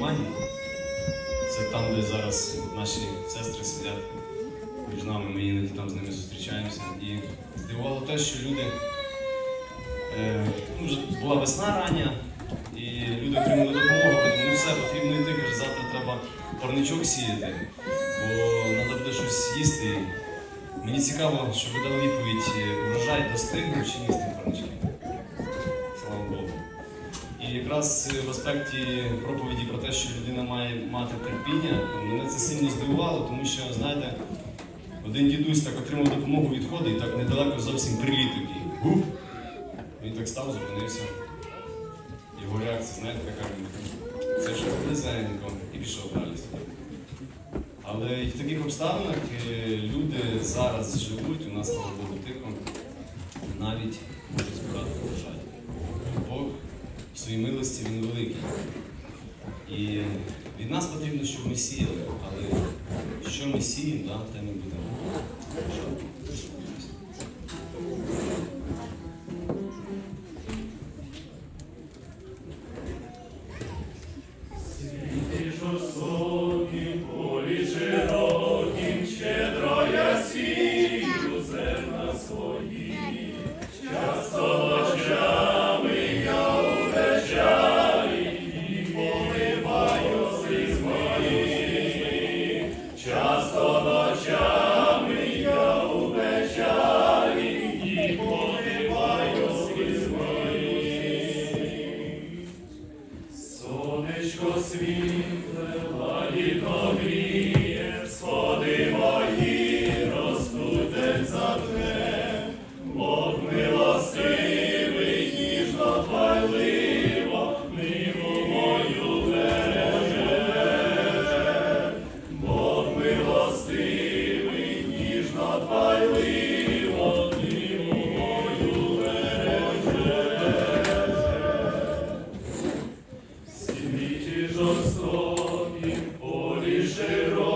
Германії. Це там, де зараз наші сестри сидять між нами, ми іноді там з ними зустрічаємося. І здивувало те, що люди. Е, ну, вже була весна рання, і люди отримали допомогу, кажуть, ну все, потрібно йти, каже, завтра треба парничок сіяти, бо треба буде щось їсти. Мені цікаво, щоб ви дали відповідь, врожай достигнув чи ні з тих парничків. І якраз в аспекті проповіді про те, що людина має мати терпіння, мене це сильно здивувало, тому що, знаєте, один дідусь так отримав допомогу відходить і так недалеко зовсім приліт такий. Гуф! Він так став, зупинився. Його реакція, знаєте, така це ж близенько і пішов далі. Але і в таких обставинах е, люди зараз живуть, у нас, слава Богу, тихо, навіть можуть збирати врожай. Бог в своїй милості він великий. І від нас потрібно, щоб ми сіяли, але що ми сіємо, да, те ми Лагідно гріє, żyro.